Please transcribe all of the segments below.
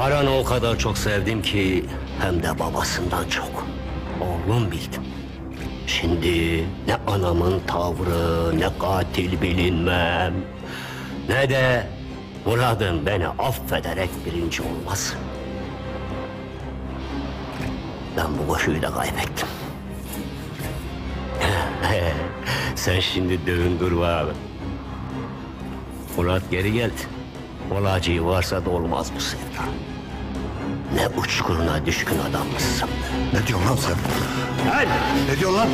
Baran'ı o kadar çok sevdim ki hem de babasından çok. Oğlum bildim. Şimdi ne anamın tavrı ne katil bilinmem. Ne de Murad'ın beni affederek birinci olması. Ben bu koşuyu da kaybettim. Sen şimdi dövün dur abi. Murat geri geldi. Olacağı varsa da olmaz bu sevda. Ne uçkuruna düşkün adammışsın. Ne diyorsun lan sen? Ne diyorsun lan?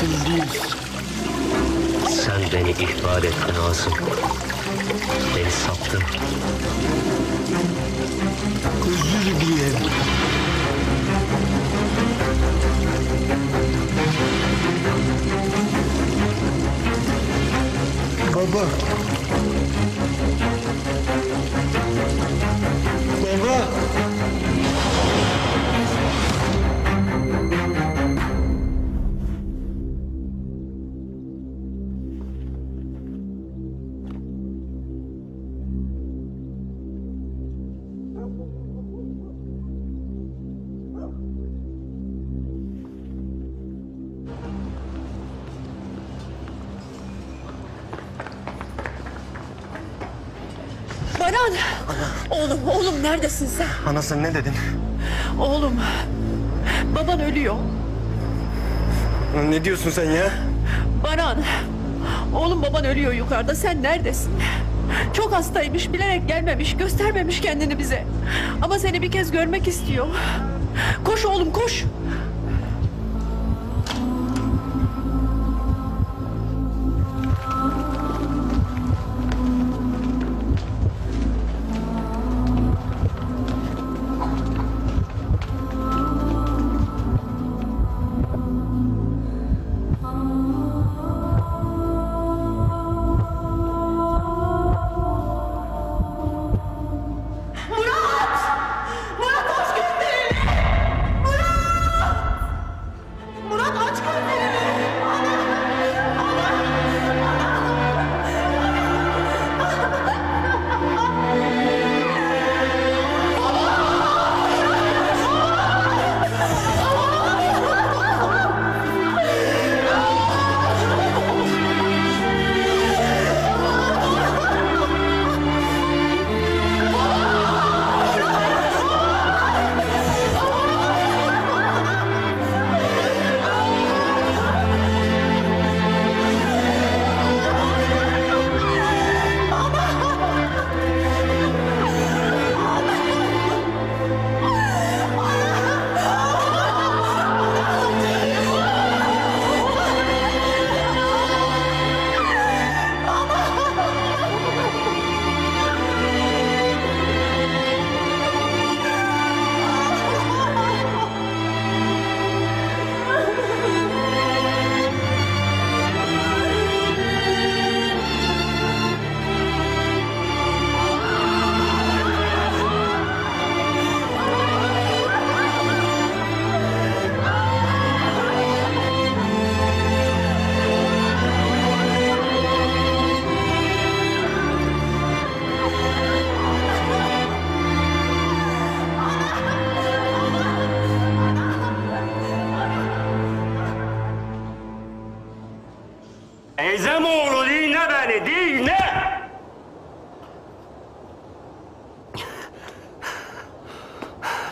Değilsin. Sen beni ihbar ettin Asım. Beni sattın. Özür dilerim. Baba. Baran! Oğlum, oğlum neredesin sen? Ana sen ne dedin? Oğlum, baban ölüyor. Ne diyorsun sen ya? Baran, oğlum baban ölüyor yukarıda. Sen neredesin? Çok hastaymış, bilerek gelmemiş, göstermemiş kendini bize. Ama seni bir kez görmek istiyor. Koş oğlum, koş.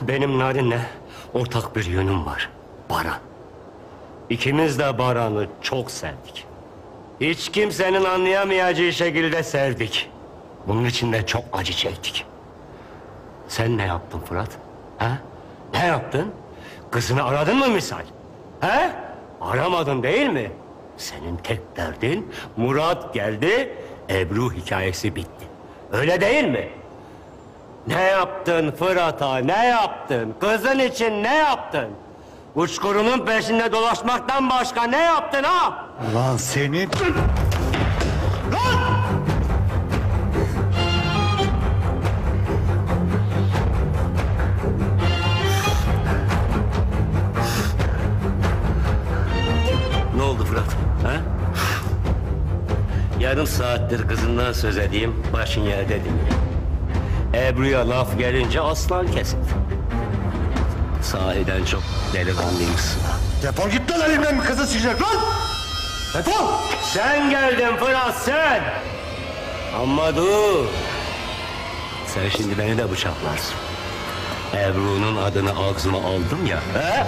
Benim Narin'le ortak bir yönüm var. Baran. İkimiz de Baran'ı çok sevdik. Hiç kimsenin anlayamayacağı şekilde sevdik. Bunun için de çok acı çektik. Sen ne yaptın Fırat? Ha? Ne yaptın? Kızını aradın mı misal? He? Aramadın değil mi? Senin tek derdin Murat geldi, Ebru hikayesi bitti. Öyle değil mi? Ne yaptın Fırat'a ne yaptın? Kızın için ne yaptın? Uçkurunun peşinde dolaşmaktan başka ne yaptın ha? Lan senin... Ne oldu Fırat? Ha? Yarım saattir kızından söz edeyim, başın yerde dinliyor. Ebru'ya laf gelince aslan kesildi. Sahiden çok delikanlıymışsın. Defol git lan elimden bir kızı çıkacak lan! Defol! Sen geldin Fırat sen. Ama dur. Sen şimdi beni de bıçaklarsın. Ebru'nun adını ağzıma aldım ya. He?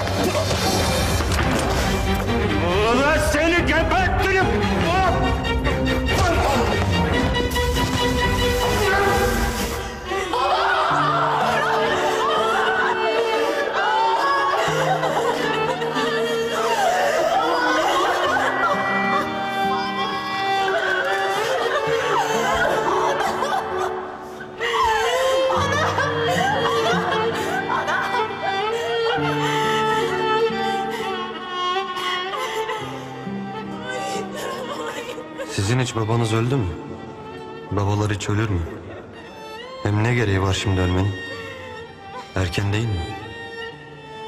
Sizin hiç babanız öldü mü? Babalar hiç ölür mü? Hem ne gereği var şimdi ölmenin? Erken değil mi?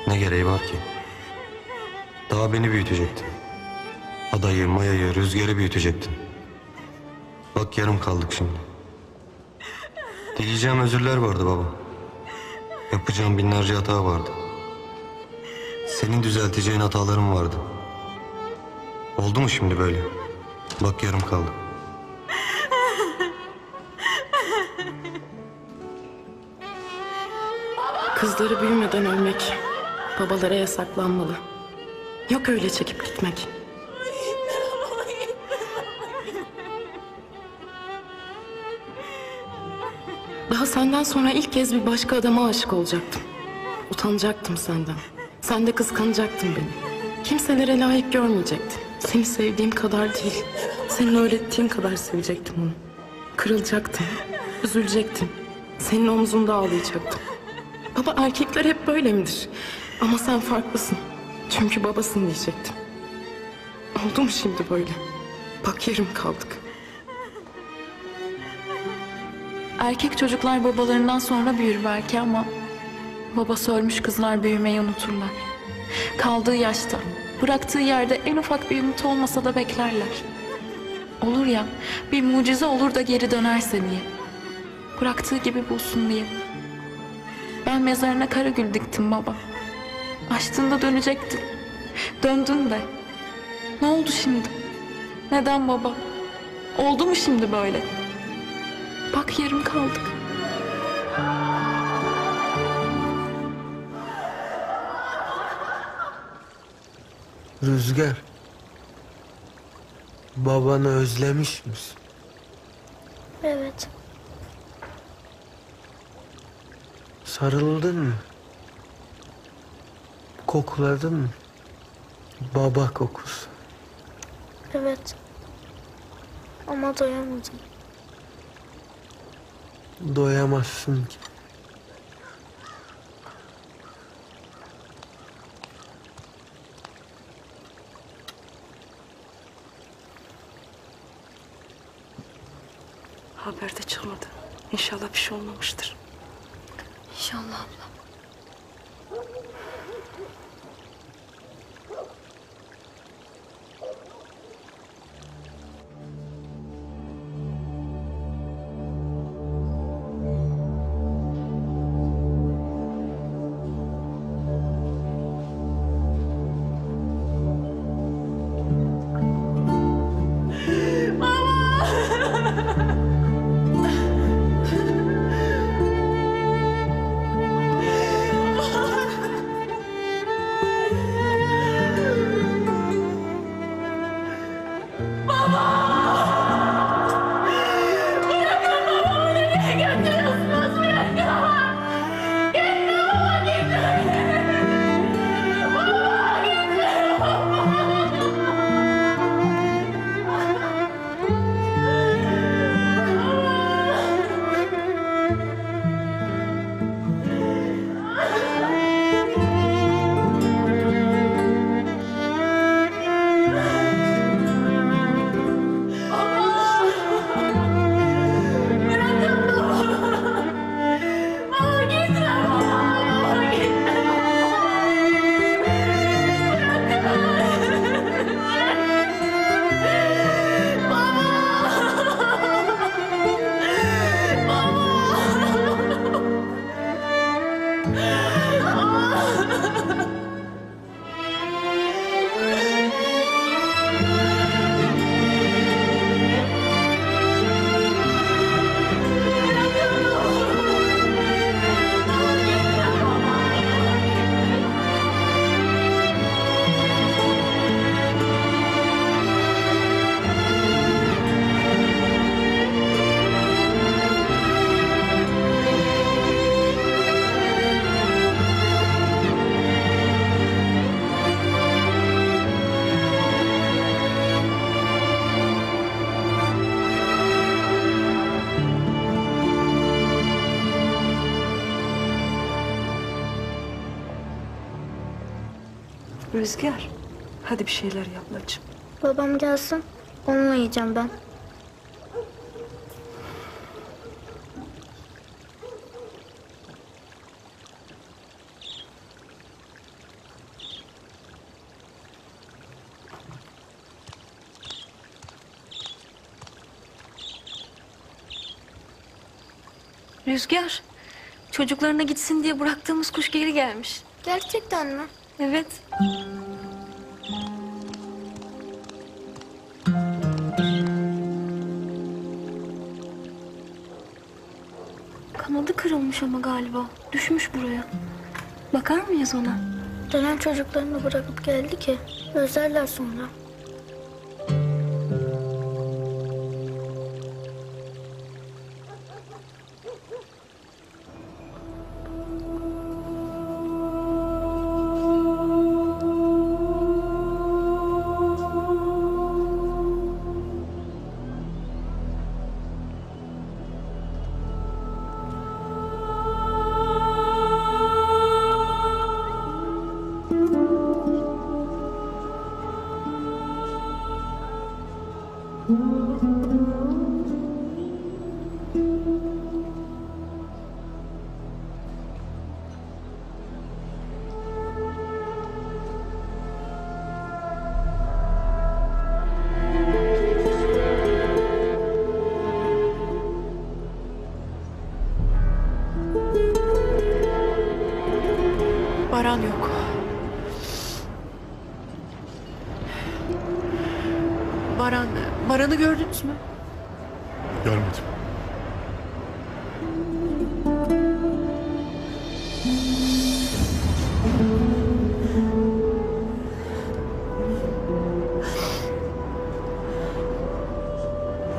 Ne gereği var ki? Daha beni büyütecektin. Adayı, mayayı, rüzgarı büyütecektin. Bak yarım kaldık şimdi. Dileyeceğim özürler vardı baba. Yapacağım binlerce hata vardı. Senin düzelteceğin hataların vardı. Oldu mu şimdi böyle? Bak yarım kaldı. Kızları büyümeden ölmek babalara yasaklanmalı. Yok öyle çekip gitmek. Daha senden sonra ilk kez bir başka adama aşık olacaktım. Utanacaktım senden. Sen de kıskanacaktın beni. Kimselere layık görmeyecektin. Seni sevdiğim kadar değil. Senin öğrettiğin kadar sevecektim onu. Kırılacaktım. Üzülecektim. Senin omzunda ağlayacaktım. Baba erkekler hep böyle midir? Ama sen farklısın. Çünkü babasın diyecektim. Oldu mu şimdi böyle? Bak yarım kaldık. Erkek çocuklar babalarından sonra büyür belki ama babası ölmüş kızlar büyümeyi unuturlar. Kaldığı yaşta, bıraktığı yerde en ufak bir umut olmasa da beklerler. Olur ya, bir mucize olur da geri dönerse diye. Bıraktığı gibi bulsun diye. Ben mezarına kara gül diktim baba. Açtığında dönecektin. Döndün de. Ne oldu şimdi? Neden baba? Oldu mu şimdi böyle? Bak yarım kaldık. Rüzgar. Babanı özlemiş misin? Evet. Sarıldın mı? Kokladın mı? Baba kokusu. Evet. Ama doyamadım. Doyamazsın ki. Haberde çıkmadı. İnşallah bir şey olmamıştır. İnşallah abla. Rüzgar. Hadi bir şeyler yap bacım. Babam gelsin. Onunla yiyeceğim ben. Rüzgar, çocuklarına gitsin diye bıraktığımız kuş geri gelmiş. Gerçekten mi? Evet. Kanadı kırılmış ama galiba. Düşmüş buraya. Bakar mıyız ona? Dönem çocuklarını bırakıp geldi ki. Özlerler sonra. Baran, Baran'ı gördünüz mü? Görmedim.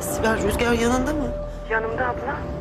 Sibel Rüzgar yanında mı? Yanımda abla.